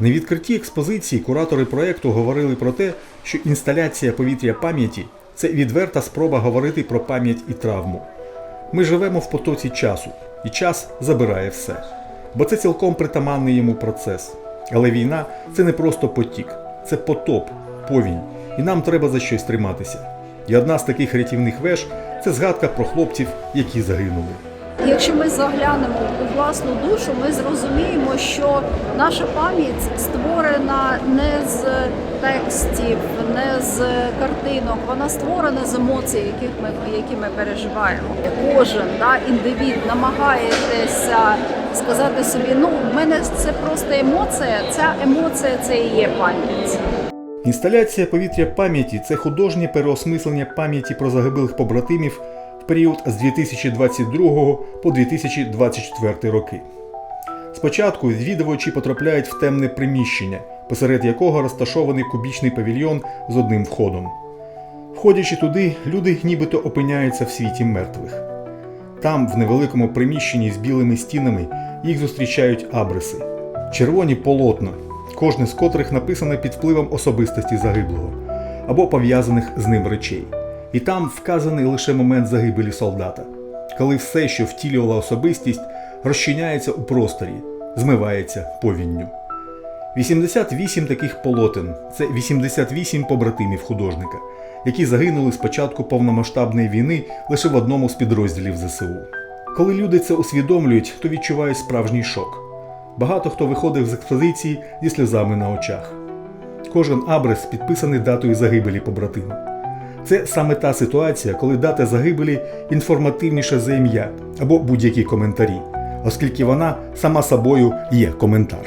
На відкритті експозиції куратори проєкту говорили про те, що інсталяція повітря пам'яті це відверта спроба говорити про пам'ять і травму. Ми живемо в потоці часу, і час забирає все. Бо це цілком притаманний йому процес. Але війна це не просто потік, це потоп, повінь, і нам треба за щось триматися. І одна з таких рятівних веж це згадка про хлопців, які загинули. Якщо ми заглянемо у власну душу, ми зрозуміємо, що наша пам'ять створена не з текстів, не з картинок, вона створена з емоцій, яких ми, які ми переживаємо. Кожен да, індивід намагається сказати собі, ну в мене це просто емоція, ця емоція це і є пам'ять. Інсталяція повітря пам'яті це художнє переосмислення пам'яті про загиблих побратимів в період з 2022 по 2024 роки. Спочатку відвідувачі потрапляють в темне приміщення, посеред якого розташований кубічний павільйон з одним входом. Входячи туди, люди нібито опиняються в світі мертвих. Там, в невеликому приміщенні з білими стінами, їх зустрічають абриси, червоні полотна, кожне з котрих написане під впливом особистості загиблого або пов'язаних з ним речей. І там вказаний лише момент загибелі солдата, коли все, що втілювала особистість, розчиняється у просторі, змивається повінню. 88 таких полотен це 88 побратимів художника, які загинули з початку повномасштабної війни лише в одному з підрозділів ЗСУ. Коли люди це усвідомлюють, то відчувають справжній шок. Багато хто виходив з експозиції зі сльозами на очах. Кожен абрис підписаний датою загибелі побратима. Це саме та ситуація, коли дата загибелі інформативніша за ім'я або будь-які коментарі, оскільки вона сама собою є коментар.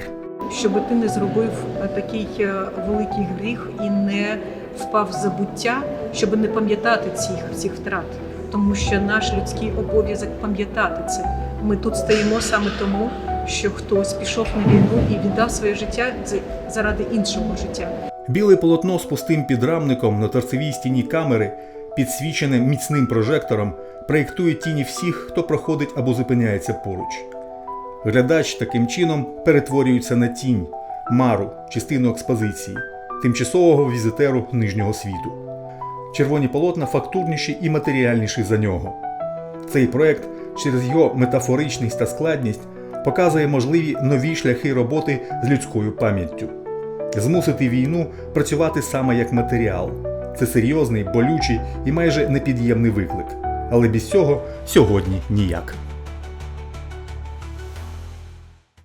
щоб ти не зробив е, такий е, великий гріх і не впав в забуття, щоб не пам'ятати цих, цих втрат. Тому що наш людський обов'язок пам'ятати це. Ми тут стоїмо саме тому, що хтось пішов на війну і віддав своє життя заради іншого життя. Біле полотно з пустим підрамником на торцевій стіні камери, підсвічене міцним прожектором, проєктує тіні всіх, хто проходить або зупиняється поруч. Глядач таким чином перетворюється на тінь, мару, частину експозиції, тимчасового візитеру нижнього світу. Червоні полотна фактурніші і матеріальніші за нього. Цей проект через його метафоричність та складність показує можливі нові шляхи роботи з людською пам'яттю. Змусити війну працювати саме як матеріал. Це серйозний, болючий і майже непід'ємний виклик. Але без цього сьогодні ніяк.